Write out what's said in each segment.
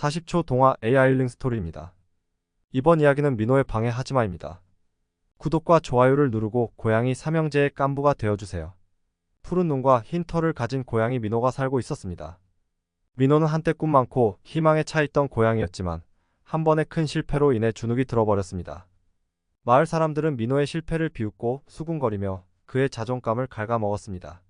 40초 동화 AI 힐링 스토리입니다. 이번 이야기는 민호의 방해 하지마입니다. 구독과 좋아요를 누르고 고양이 삼형제의 깐부가 되어주세요. 푸른 눈과 흰 털을 가진 고양이 민호가 살고 있었습니다. 민호는 한때 꿈 많고 희망에 차있던 고양이였지만 한 번의 큰 실패로 인해 주눅이 들어버렸습니다. 마을 사람들은 민호의 실패를 비웃고 수군거리며 그의 자존감을 갉아먹었습니다.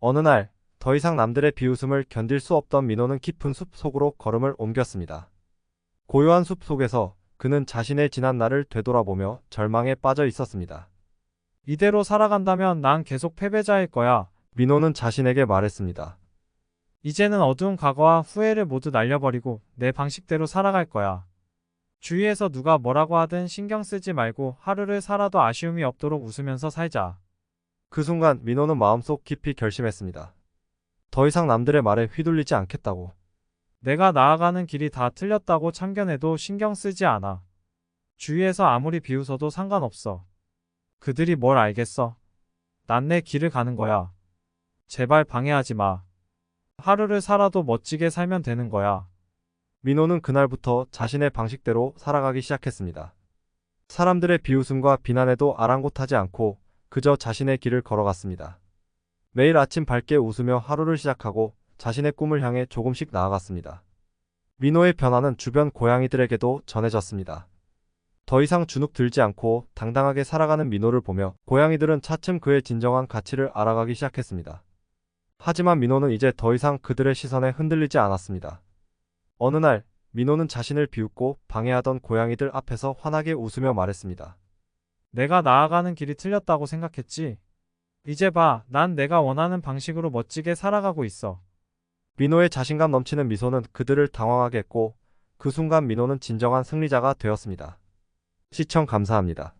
어느 날 더 이상 남들의 비웃음을 견딜 수 없던 민호는 깊은 숲 속으로 걸음을 옮겼습니다. 고요한 숲 속에서 그는 자신의 지난 날을 되돌아보며 절망에 빠져 있었습니다. 이대로 살아간다면 난 계속 패배자일 거야. 민호는 자신에게 말했습니다. 이제는 어두운 과거와 후회를 모두 날려버리고 내 방식대로 살아갈 거야. 주위에서 누가 뭐라고 하든 신경 쓰지 말고 하루를 살아도 아쉬움이 없도록 웃으면서 살자. 그 순간 민호는 마음속 깊이 결심했습니다. 더 이상 남들의 말에 휘둘리지 않겠다고. 내가 나아가는 길이 다 틀렸다고 참견해도 신경 쓰지 않아. 주위에서 아무리 비웃어도 상관없어. 그들이 뭘 알겠어. 난 내 길을 가는 거야. 제발 방해하지 마. 하루를 살아도 멋지게 살면 되는 거야. 민호는 그날부터 자신의 방식대로 살아가기 시작했습니다. 사람들의 비웃음과 비난에도 아랑곳하지 않고 그저 자신의 길을 걸어갔습니다. 매일 아침 밝게 웃으며 하루를 시작하고 자신의 꿈을 향해 조금씩 나아갔습니다. 민호의 변화는 주변 고양이들에게도 전해졌습니다. 더 이상 주눅 들지 않고 당당하게 살아가는 민호를 보며 고양이들은 차츰 그의 진정한 가치를 알아가기 시작했습니다. 하지만 민호는 이제 더 이상 그들의 시선에 흔들리지 않았습니다. 어느 날 민호는 자신을 비웃고 방해하던 고양이들 앞에서 환하게 웃으며 말했습니다. 내가 나아가는 길이 틀렸다고 생각했지. 이제 봐, 난 내가 원하는 방식으로 멋지게 살아가고 있어. 민호의 자신감 넘치는 미소는 그들을 당황하게 했고 그 순간 민호는 진정한 승리자가 되었습니다. 시청 감사합니다.